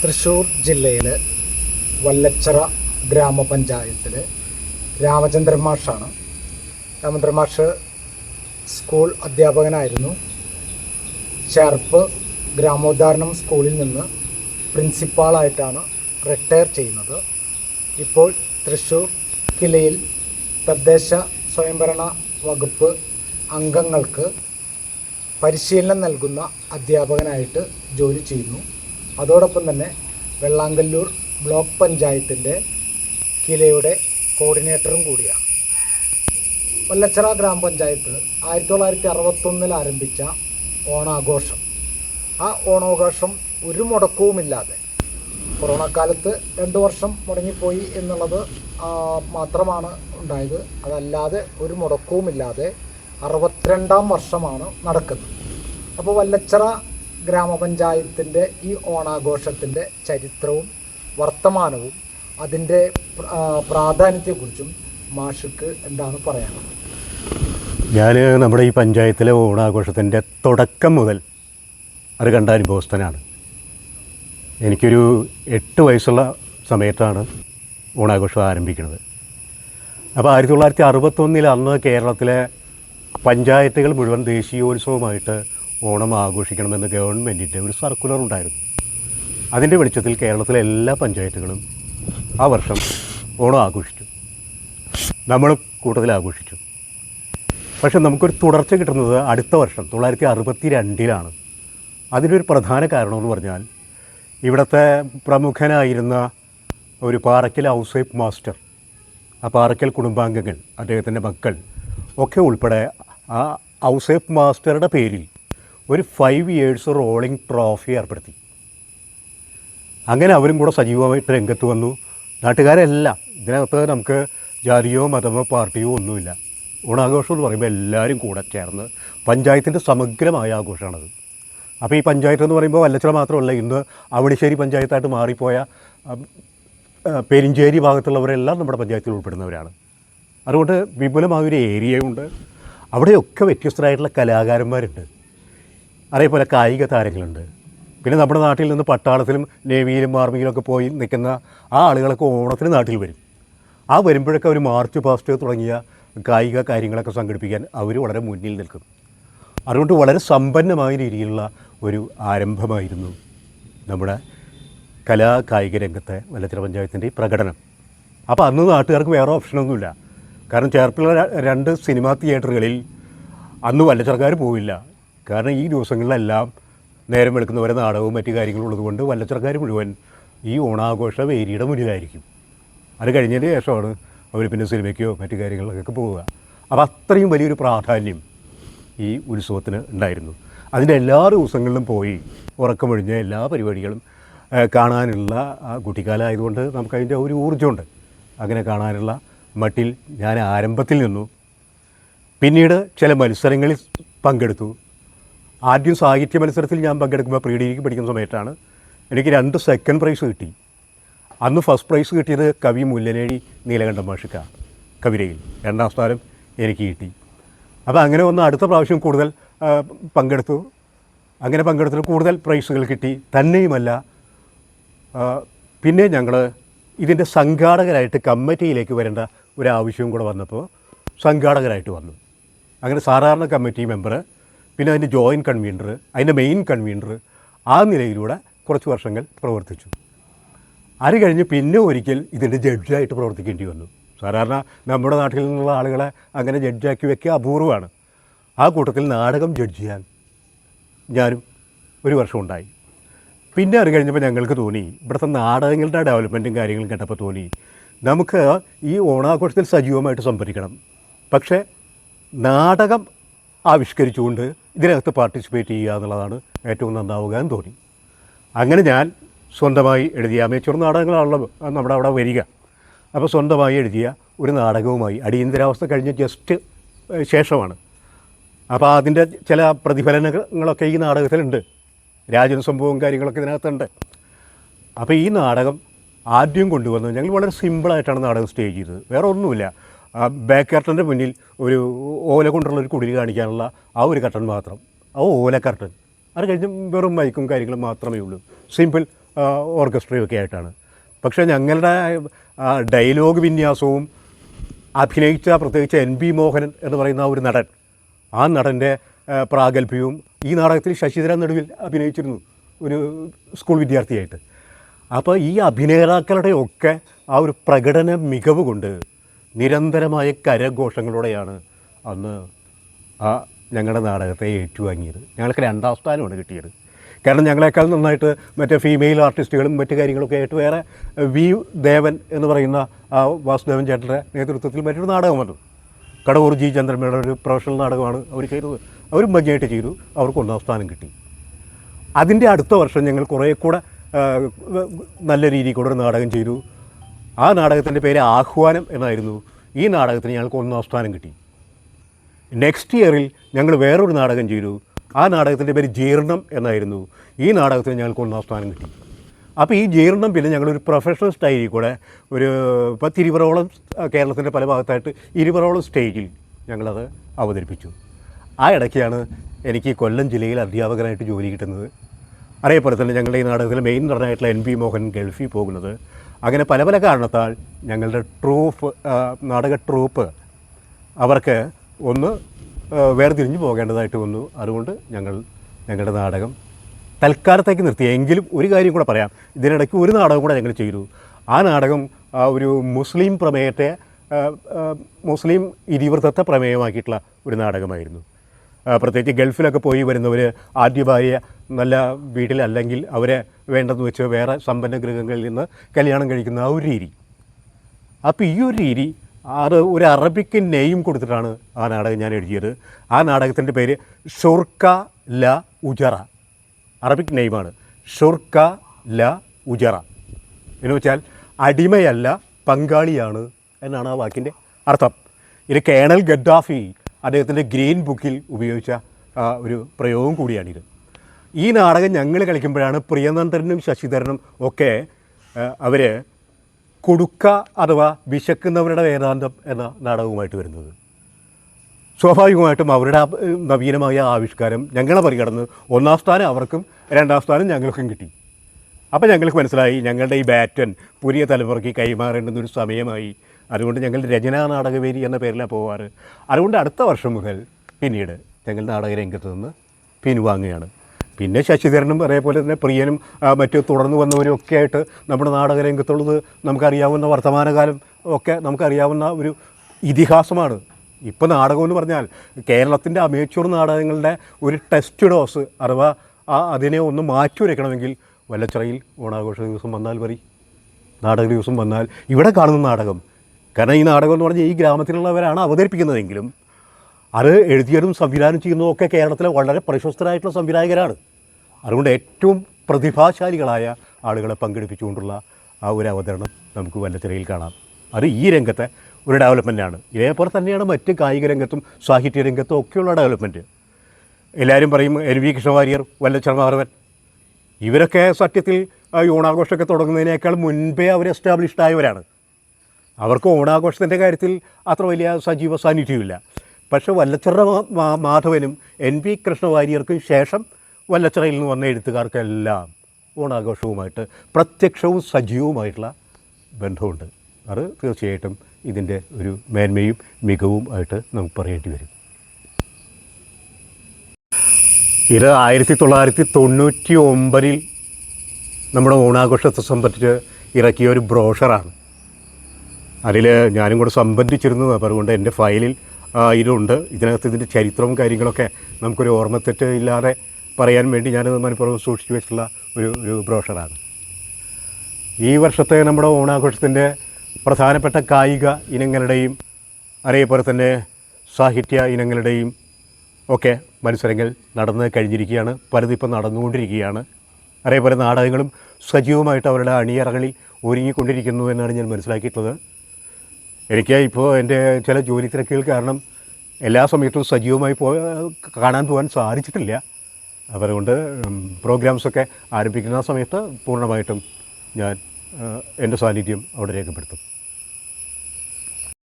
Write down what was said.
തൃശ്ശൂർ ജില്ലയിലെ വല്ലച്ചിറ ഗ്രാമപഞ്ചായത്തിൽ രാമചന്ദ്രൻ മാഷാണ്. രാമചന്ദ്രൻ മാഷ് സ്കൂൾ അധ്യാപകനായിരുന്നു. ചേർപ്പ് ഗ്രാമോദ്ധാരണം സ്കൂളിൽ നിന്ന് പ്രിൻസിപ്പാളായിട്ടാണ് റിട്ടയർ ചെയ്യുന്നത്. ഇപ്പോൾ തൃശ്ശൂർ കിലയിൽ തദ്ദേശ സ്വയംഭരണ വകുപ്പ് അംഗങ്ങൾക്ക് പരിശീലനം നൽകുന്ന അധ്യാപകനായിട്ട് ജോലി ചെയ്യുന്നു. അതോടൊപ്പം തന്നെ വെള്ളാങ്കല്ലൂർ ബ്ലോക്ക് പഞ്ചായത്തിന്റെ കിലയുടെ കോർഡിനേറ്ററും കൂടിയാണ്. വല്ലച്ചിറ ഗ്രാമപഞ്ചായത്ത് ആയിരത്തി തൊള്ളായിരത്തി അറുപത്തൊന്നിൽ ആരംഭിച്ച ഓണാഘോഷം. ആ ഓണാഘോഷം ഒരു മുടക്കവുമില്ലാതെ കൊറോണ കാലത്ത് രണ്ട് വർഷം മുടങ്ങിപ്പോയി എന്നുള്ളത് മാത്രമാണ് ഉണ്ടായത്. അതല്ലാതെ ഒരു മുടക്കവുമില്ലാതെ അറുപത്തിരണ്ടാം വർഷമാണ് നടക്കുന്നത്. അപ്പോൾ വല്ലച്ചിറ ഗ്രാമപഞ്ചായത്തിന്റെ ഈ ഓണാഘോഷത്തിന്റെ ചരിത്രവും വർത്തമാനവും അതിന്റെ പ്രാധാന്യത്തെക്കുറിച്ചും മാഷിക്ക് എന്താണ് പറയാനുള്ളത് ഞാൻ നമ്മുടെ ഈ പഞ്ചായത്തിലെ ഓണാഘോഷത്തിന്റെ തുടക്കം മുതൽ അത് കണ്ട അനുഭവസ്ഥനാണ്. എനിക്കൊരു എട്ട് വയസ്സുള്ള സമയത്താണ് ഓണാഘോഷം ആരംഭിക്കുന്നത്. അപ്പോൾ ആയിരത്തി തൊള്ളായിരത്തി അറുപത്തൊന്നിൽ അന്ന് കേരളത്തിലെ പഞ്ചായത്തുകൾ മുഴുവൻ ദേശീയോത്സവമായിട്ട് ഓണം ആഘോഷിക്കണമെന്ന് ഗവൺമെന്റിന്റെ ഒരു സർക്കുലർ ഉണ്ടായിരുന്നു. അതിന്റെ വെളിച്ചത്തിൽ കേരളത്തിലെ എല്ലാ പഞ്ചായത്തുകളും ആ വർഷം ഓണം ആഘോഷിച്ചു. നമ്മൾ കൂട്ടത്തിൽ ആഘോഷിച്ചു. പക്ഷെ നമുക്കൊരു തുടർച്ച കിട്ടുന്നത് അടുത്ത വർഷം തൊള്ളായിരത്തി അറുപത്തി രണ്ടിലാണ് അതിനൊരു പ്രധാന കാരണമെന്ന് പറഞ്ഞാൽ ഇവിടുത്തെ പ്രമുഖനായിരുന്ന ഒരു പാറയ്ക്കൽ ഹൗസ് വൈഫ് മാസ്റ്റർ ആ പാറയ്ക്കൽ കുടുംബാംഗങ്ങൾ അദ്ദേഹത്തിന്റെ മക്കൾ ഒക്കെ ഉൾപ്പെടെ ആ ഹൗസ് വൈഫ് മാസ്റ്ററുടെ പേരിൽ ഒരു ഫൈവ് ഇയേഴ്സ് റോളിംഗ് ട്രോഫി ഏർപ്പെടുത്തി. അങ്ങനെ അവരും കൂടെ സജീവമായിട്ട് രംഗത്ത് വന്നു. നാട്ടുകാരെല്ലാം ഇതിനകത്ത് നമുക്ക് ജാതിയോ മതമോ പാർട്ടിയോ ഒന്നുമില്ല. ഓണാഘോഷം എന്ന് പറയുമ്പോൾ എല്ലാവരും കൂടെ ചേർന്ന് പഞ്ചായത്തിന്റെ സമഗ്രമായ ആഘോഷമാണത്. അപ്പോൾ ഈ പഞ്ചായത്ത് എന്ന് പറയുമ്പോൾ വല്ലച്ചിറ മാത്രമല്ല ഇന്ന് അവണിശ്ശേരി പഞ്ചായത്തായിട്ട് മാറിപ്പോയ പെരിഞ്ചേരി ഭാഗത്തുള്ളവരെല്ലാം നമ്മുടെ പഞ്ചായത്തിൽ ഉൾപ്പെടുന്നവരാണ്. അതുകൊണ്ട് വിപുലമായൊരു ഏരിയയുണ്ട്. അവിടെയൊക്കെ വ്യത്യസ്തരായിട്ടുള്ള കലാകാരന്മാരുണ്ട്. അതേപോലെ കായിക താരങ്ങളുണ്ട്. പിന്നെ നമ്മുടെ നാട്ടിൽ നിന്ന് പട്ടാളത്തിലും നേവിയിലും ആർമിയിലും ഒക്കെ പോയി നിൽക്കുന്ന ആ ആളുകളൊക്കെ ഓണത്തിന് നാട്ടിൽ വരും. ആ വരുമ്പോഴൊക്കെ അവർ മാർച്ച് പാസ്റ്റ് തുടങ്ങിയ കായിക കാര്യങ്ങളൊക്കെ സംഘടിപ്പിക്കാൻ അവർ വളരെ മുന്നിൽ നിൽക്കും. അതുകൊണ്ട് വളരെ സമ്പന്നമായ രീതിയിലുള്ള ഒരു ആരംഭമായിരുന്നു നമ്മുടെ കലാ കായിക രംഗത്തെ വല്ലച്ചിറ പഞ്ചായത്തിന്റെ പ്രകടനം. അപ്പോൾ അന്ന് നാട്ടുകാർക്ക് വേറെ ഓപ്ഷനൊന്നുമില്ല കാരണം ചേർപ്പിലുള്ള രണ്ട് സിനിമാ തിയേറ്ററുകളിൽ അന്ന് വല്ലച്ചിറക്കാർ പോവില്ല. കാരണം ഈ ദിവസങ്ങളിലെല്ലാം നേരം വെളുക്കുന്നവരെ നാടകവും മറ്റു കാര്യങ്ങളും ഉള്ളതുകൊണ്ട് വല്ലച്ചറക്കാർ മുഴുവൻ ഈ ഓണാഘോഷ വേരിയുടെ മുന്നിലായിരിക്കും. അത് കഴിഞ്ഞതിന് ശേഷമാണ് അവർ പിന്നെ സിനിമയ്ക്കോ മറ്റു കാര്യങ്ങളിലൊക്കെ പോവുക. അപ്പോൾ അത്രയും വലിയൊരു പ്രാധാന്യം ഈ ഉത്സവത്തിന് ഉണ്ടായിരുന്നു. അതിന്റെ എല്ലാ ദിവസങ്ങളിലും പോയി ഉറക്കമൊഴിഞ്ഞ എല്ലാ പരിപാടികളും കാണാനുള്ള കുട്ടിക്കാലമായതുകൊണ്ട് നമുക്കതിന്റെ ഒരു ഊർജമുണ്ട്. അങ്ങനെ കാണാനുള്ള മട്ടിൽ ഞാൻ ആരംഭത്തിൽ നിന്നു. പിന്നീട് ചില മത്സരങ്ങളിൽ പങ്കെടുത്തു. ആദ്യം സാഹിത്യ മത്സരത്തിൽ ഞാൻ പങ്കെടുക്കുമ്പോൾ പ്രീ ഡിഗ്രിക്ക് പഠിക്കുന്ന സമയത്താണ് എനിക്ക് രണ്ട് സെക്കൻഡ് പ്രൈസ് കിട്ടി. അന്ന് ഫസ്റ്റ് പ്രൈസ് കിട്ടിയത് കവി മുല്ലനേഴി നീലകണ്ഠ മാഷിക്ക കവിതയിൽ. രണ്ടാം സ്ഥാനം എനിക്ക് കിട്ടി. അപ്പോൾ അങ്ങനെ ഒന്ന് അടുത്ത പ്രാവശ്യം കൂടുതൽ പങ്കെടുത്തു. അങ്ങനെ പങ്കെടുത്തതിൽ കൂടുതൽ പ്രൈസുകൾ കിട്ടി. തന്നെയുമല്ല പിന്നെ ഞങ്ങൾ ഇതിന്റെ സംഘാടകരായിട്ട് കമ്മിറ്റിയിലേക്ക് വരേണ്ട ഒരു ആവശ്യവും കൂടെ വന്നപ്പോൾ സംഘാടകരായിട്ട് വന്നു. അങ്ങനെ സാധാരണ കമ്മിറ്റി മെമ്പർ പിന്നെ അതിന്റെ ജോയിന്റ് കൺവീനർ അതിന്റെ മെയിൻ കൺവീനർ ആ നിലയിലൂടെ കുറച്ച് വർഷങ്ങൾ പ്രവർത്തിച്ചു. അത് കഴിഞ്ഞ് പിന്നെ ഒരിക്കൽ ഇതിന്റെ ജഡ്ജായിട്ട് പ്രവർത്തിക്കേണ്ടി വന്നു. സാധാരണ നമ്മുടെ നാട്ടിൽ നിന്നുള്ള ആളുകളെ അങ്ങനെ ജഡ്ജാക്കി വെക്കുക അപൂർവമാണ്. ആ കൂട്ടത്തിൽ നാടകം ജഡ്ജ് ചെയ്യാൻ ഞാനും ഒരു വർഷം ഉണ്ടായി. പിന്നെ അത് കഴിഞ്ഞപ്പോൾ ഞങ്ങൾക്ക് തോന്നി ഇവിടുത്തെ നാടകങ്ങളുടെ ഡെവലപ്മെന്റും കാര്യങ്ങളും കേട്ടപ്പോൾ തോന്നി നമുക്ക് ഈ ഓണാഘോഷത്തിൽ സജീവമായിട്ട് സംഭരിക്കണം. പക്ഷേ നാടകം ആവിഷ്കരിച്ചുകൊണ്ട് ഇതിനകത്ത് പാർട്ടിസിപ്പേറ്റ് ചെയ്യുക എന്നുള്ളതാണ് ഏറ്റവും നന്നാവുക എന്ന് തോന്നി. അങ്ങനെ ഞാൻ സ്വന്തമായി എഴുതിയ അമേച്ചൂർ നാടകങ്ങളാണല്ലോ നമ്മുടെ അവിടെ വരിക. അപ്പോൾ സ്വന്തമായി എഴുതിയ ഒരു നാടകവുമായി അടിയന്തരാവസ്ഥ കഴിഞ്ഞ ജസ്റ്റ് ശേഷമാണ്. അപ്പോൾ അതിന്റെ ചില പ്രതിഫലനങ്ങളൊക്കെ ഈ നാടകത്തിലുണ്ട്. രാജൻ സംഭവവും കാര്യങ്ങളൊക്കെ ഇതിനകത്തുണ്ട്. അപ്പോൾ ഈ നാടകം ആദ്യം കൊണ്ടുവന്നത് ഞങ്ങൾ വളരെ സിമ്പിളായിട്ടാണ് നാടകം സ്റ്റേജ് ചെയ്തത്. വേറെ ഒന്നുമില്ല. ബാക്ക് കർട്ടന്റെ മുന്നിൽ ഒരു ഓല കൊണ്ടുള്ള ഒരു കുടിൽ കാണിക്കാനുള്ള ആ ഒരു കർട്ടൻ മാത്രം. ആ ഓല കർട്ടൻ. അത് കഴിഞ്ഞ് വെറും മൈക്കും കാര്യങ്ങളും മാത്രമേ ഉള്ളൂ. സിമ്പിൾ ഓർക്കസ്ട്രയും ഒക്കെ ആയിട്ടാണ്. പക്ഷേ ഞങ്ങളുടെ ഡയലോഗ് വിന്യാസവും അഭിനയിച്ച പ്രത്യേകിച്ച് എൻ ബി മോഹനൻ എന്ന് പറയുന്ന ഒരു നടൻ ആ നടന്റെ പ്രാഗൽഭ്യവും ഈ നാടകത്തിൽ ശശിധരൻ നടുവിൽ അഭിനയിച്ചിരുന്നു ഒരു സ്കൂൾ വിദ്യാർത്ഥിയായിട്ട്. അപ്പോൾ ഈ അഭിനേതാക്കളുടെ ഒക്കെ ആ ഒരു പ്രകടന മികവ് കൊണ്ട് നിരന്തരമായ കരഘോഷങ്ങളോടെയാണ് അന്ന് ആ ഞങ്ങളുടെ നാടകത്തെ ഏറ്റുവാങ്ങിയത്. ഞങ്ങൾക്ക് രണ്ടാം സ്ഥാനമാണ് കിട്ടിയത്. കാരണം ഞങ്ങളെക്കാൾ നന്നായിട്ട് മറ്റേ ഫീമെയിൽ ആർട്ടിസ്റ്റുകളും മറ്റു കാര്യങ്ങളൊക്കെ ആയിട്ട് വേറെ വി ദേവൻ എന്ന് പറയുന്ന ആ വാസുദേവൻ ചേട്ടന്റെ നേതൃത്വത്തിൽ മറ്റൊരു നാടകം വന്നു കടവൂർ ജി ചന്ദ്രമേയുടെ ഒരു പ്രൊഫഷണൽ നാടകമാണ് അവർ ചെയ്തത്. അവർ ഭംഗിയായിട്ട് ചെയ്തു. അവർക്ക് ഒന്നാം സ്ഥാനം കിട്ടി. അതിന്റെ അടുത്ത വർഷം ഞങ്ങൾ കുറേ കൂടെ നല്ല രീതിയിൽ കൂടെ ഒരു നാടകം ചെയ്തു. ആ നാടകത്തിന്റെ പേര് ആഹ്വാനം എന്നായിരുന്നു. ഈ നാടകത്തിന് ഞങ്ങൾക്ക് ഒന്നാം സ്ഥാനം കിട്ടി. നെക്സ്റ്റ് ഇയറിൽ ഞങ്ങൾ വേറൊരു നാടകം ചെയ്തു. ആ നാടകത്തിന്റെ പേര് ജീർണം എന്നായിരുന്നു. ഈ നാടകത്തിന് ഞങ്ങൾക്ക് ഒന്നാം സ്ഥാനം കിട്ടി. അപ്പോൾ ഈ ജീർണം പിന്നെ ഞങ്ങളൊരു പ്രൊഫഷണൽ സ്റ്റൈലിൽ കൂടെ ഒരു പത്തിരുപതോളം കേരളത്തിന്റെ പല ഭാഗത്തായിട്ട് ഇരുപതോളം സ്റ്റേജിൽ ഞങ്ങളത് അവതരിപ്പിച്ചു. ആ ഇടയ്ക്കാണ് എനിക്ക് കൊല്ലം ജില്ലയിൽ അധ്യാപകനായിട്ട് ജോലി കിട്ടുന്നത്. അതേപോലെ തന്നെ ഞങ്ങളുടെ ഈ നാടകത്തിലെ മെയിൻ നടനായിട്ടുള്ള എൻ പി മോഹൻ ഗൾഫിൽ പോകുന്നത്. അങ്ങനെ പല പല കാരണത്താൽ ഞങ്ങളുടെ ട്രൂപ്പ് നാടക ട്രൂപ്പ് അവർക്ക് ഒന്ന് വേർതിരിഞ്ഞു പോകേണ്ടതായിട്ട് വന്നു. അതുകൊണ്ട് ഞങ്ങൾ ഞങ്ങളുടെ നാടകം തൽക്കാലത്തേക്ക് നിർത്തി. എങ്കിലും ഒരു കാര്യം കൂടെ പറയാം. ഇതിനിടയ്ക്ക് ഒരു നാടകം കൂടെ ഞങ്ങൾ ചെയ്തു. ആ നാടകം ഒരു മുസ്ലിം പ്രമേയത്തെ മുസ്ലിം ഇതിവൃത്തത്തെ പ്രമേയമാക്കിയിട്ടുള്ള ഒരു നാടകമായിരുന്നു. പ്രത്യേകിച്ച് ഗൾഫിലൊക്കെ പോയി വരുന്നവർ ആദ്യ ഭാര്യ നല്ല വീട്ടിലല്ലെങ്കിൽ അവരെ വേണ്ടെന്ന് വെച്ച് വേറെ സമ്പന്ന ഗൃഹങ്ങളിൽ നിന്ന് കല്യാണം കഴിക്കുന്ന ആ ഒരു രീതി. അപ്പോൾ ഈ ഒരു രീതി അത് ഒരു അറബിക്ക് നെയ്യും കൊടുത്തിട്ടാണ് ആ നാടകം ഞാൻ എഴുതിയത്. ആ നാടകത്തിന്റെ പേര് ഷുർക്ക ല ഉജറ. അറബിക് നെയ്മാണ്. ഷുർക്ക ല ഉജറ. എന്ന് വെച്ചാൽ അടിമയല്ല പങ്കാളിയാണ് എന്നാണ് ആ വാക്കിന്റെ അർത്ഥം. ഇത് കേണൽ ഗദ്ദാഫി അദ്ദേഹത്തിന്റെ ഗ്രീൻ ബുക്കിൽ ഉപയോഗിച്ച ഒരു പ്രയോഗം കൂടിയാണിത്. ഈ നാടകം ഞങ്ങൾ കളിക്കുമ്പോഴാണ് പ്രിയനന്ദനും ശശിധരനും ഒക്കെ അവർ കൊടുക്ക അഥവാ വിശക്കുന്നവരുടെ വേദാന്തം എന്ന നാടകവുമായിട്ട് വരുന്നത്. സ്വാഭാവികമായിട്ടും അവരുടെ നവീനമായ ആവിഷ്കാരം ഞങ്ങളെ മറികടന്ന് ഒന്നാം സ്ഥാനം അവർക്കും രണ്ടാം സ്ഥാനം ഞങ്ങൾക്കും കിട്ടി. അപ്പോൾ ഞങ്ങൾക്ക് മനസ്സിലായി ഞങ്ങളുടെ ഈ ബാറ്റൻ പുതിയ തലമുറയ്ക്ക് കൈമാറേണ്ടുന്നൊരു സമയമായി അതുകൊണ്ട് ഞങ്ങൾ രചനാ നാടകവേദി എന്ന പേരിലാണ് പോവാറ്. അതുകൊണ്ട് അടുത്ത വർഷം മുതൽ പിന്നീട് ഞങ്ങൾ നാടകരംഗത്ത് നിന്ന് പിൻവാങ്ങുകയാണ്. പിന്നെ ശശിധരനും അതേപോലെ തന്നെ പ്രിയനും മറ്റു തുടർന്ന് വന്നവരും ഒക്കെ ആയിട്ട് നമ്മുടെ നാടകരംഗത്തുള്ളത് നമുക്കറിയാവുന്ന വർത്തമാനകാലം ഒക്കെ നമുക്കറിയാവുന്ന ഒരു ഇതിഹാസമാണ്. ഇപ്പോൾ നാടകം എന്ന് പറഞ്ഞാൽ കേരളത്തിന്റെ അമേച്ചൂർ നാടകങ്ങളുടെ ഒരു ടെസ്റ്റ് ഡോസ് അഥവാ ആ അതിനെ ഒന്ന് മാറ്റിവരയ്ക്കണമെങ്കിൽ വല്ലച്ചിറയിൽ ഓണാഘോഷ ദിവസം വന്നാൽ മതി. നാടക ദിവസം വന്നാൽ ഇവിടെ കാണുന്ന നാടകം കാരണം ഈ നാടകം എന്ന് പറഞ്ഞാൽ ഈ ഗ്രാമത്തിലുള്ളവരാണ് അവതരിപ്പിക്കുന്നതെങ്കിലും അത് എഴുതിയതും സംവിധാനം ചെയ്യുന്നതും ഒക്കെ കേരളത്തിലെ വളരെ പ്രശസ്തരായിട്ടുള്ള സംവിധായകരാണ്. അതുകൊണ്ട് ഏറ്റവും പ്രതിഭാശാലികളായ ആളുകളെ പങ്കെടുപ്പിച്ചുകൊണ്ടുള്ള ആ ഒരു അവതരണം നമുക്ക് വല്ലത്തിരയിൽ കാണാം. അത് ഈ രംഗത്തെ ഒരു ഡെവലപ്മെന്റാണ് ഇതേപോലെ തന്നെയാണ് മറ്റ് കായിക രംഗത്തും സാഹിത്യ രംഗത്തും ഒക്കെയുള്ള ഡെവലപ്മെന്റ് എല്ലാവരും പറയും എൻ വി കൃഷ്ണവാര്യർ വല്ലച്ചർമാർവൻ ഇവരൊക്കെ സത്യത്തിൽ യൂണാഘോഷമൊക്കെ തുടങ്ങുന്നതിനേക്കാൾ മുൻപേ അവർ എസ്റ്റാബ്ലിഷ്ഡ് ആയവരാണ്. അവർക്ക് ഓണാഘോഷത്തിന്റെ കാര്യത്തിൽ അത്ര വലിയ സജീവ സാന്നിധ്യമില്ല പക്ഷേ വല്ലച്ചിറ മാധവനും എൻ പി കൃഷ്ണവാര്യർക്കും ശേഷം വല്ലച്ചിറയിൽ നിന്ന് വന്ന എഴുത്തുകാർക്കെല്ലാം ഓണാഘോഷവുമായിട്ട് പ്രത്യക്ഷവും സജീവവുമായിട്ടുള്ള ബന്ധമുണ്ട്. അത് തീർച്ചയായിട്ടും ഇതിന്റെ ഒരു മേന്മയും മികവും ആയിട്ട് നമുക്ക് പറയേണ്ടി വരും. ഇത് ആയിരത്തി തൊള്ളായിരത്തി തൊണ്ണൂറ്റി ഒമ്പതിൽ നമ്മുടെ ഓണാഘോഷത്തെ സംബന്ധിച്ച് ഇറക്കിയ ഒരു ബ്രോഷറാണ്. അതിൽ ഞാനും കൂടെ സംബന്ധിച്ചിരുന്നത് അപ്പോൾ അതുകൊണ്ട് എന്റെ ഫയലിൽ ഇതുണ്ട്. ഇതിനകത്ത് ഇതിന്റെ ചരിത്രവും കാര്യങ്ങളൊക്കെ നമുക്കൊരു ഓർമ്മത്തെറ്റ് ഇല്ലാതെ പറയാൻ വേണ്ടി ഞാനത് മനഃപൂർവം സൂക്ഷിച്ചു വെച്ചിട്ടുള്ള ഒരു ഒരു ബ്രോഷറാണ്. ഈ വർഷത്തെ നമ്മുടെ ഓണാഘോഷത്തിന്റെ പ്രധാനപ്പെട്ട കായിക ഇനങ്ങളുടെയും അതേപോലെ തന്നെ സാഹിത്യ ഇനങ്ങളുടെയും ഒക്കെ മത്സരങ്ങൾ നടന്ന് കഴിഞ്ഞിരിക്കുകയാണ്. പലതിപ്പം നടന്നുകൊണ്ടിരിക്കുകയാണ്. അതേപോലെ നാടകങ്ങളും സജീവമായിട്ട് അവരുടെ അണിയറകളിൽ ഒരുങ്ങിക്കൊണ്ടിരിക്കുന്നു എന്നാണ് ഞാൻ മനസ്സിലാക്കിയിട്ടുള്ളത്. എനിക്ക് ഇപ്പോൾ എന്റെ ചില ജോലി തിരക്കുകൾ കാരണം എല്ലാ സമയത്തും സജീവമായി പോ കാണാൻ പോകാൻ സാധിച്ചിട്ടില്ല. അതുകൊണ്ട് പ്രോഗ്രാംസൊക്കെ ആരംഭിക്കുന്ന സമയത്ത് പൂർണമായിട്ടും ഞാൻ എന്റെ സാന്നിധ്യം അവിടെ രേഖപ്പെടുത്തും.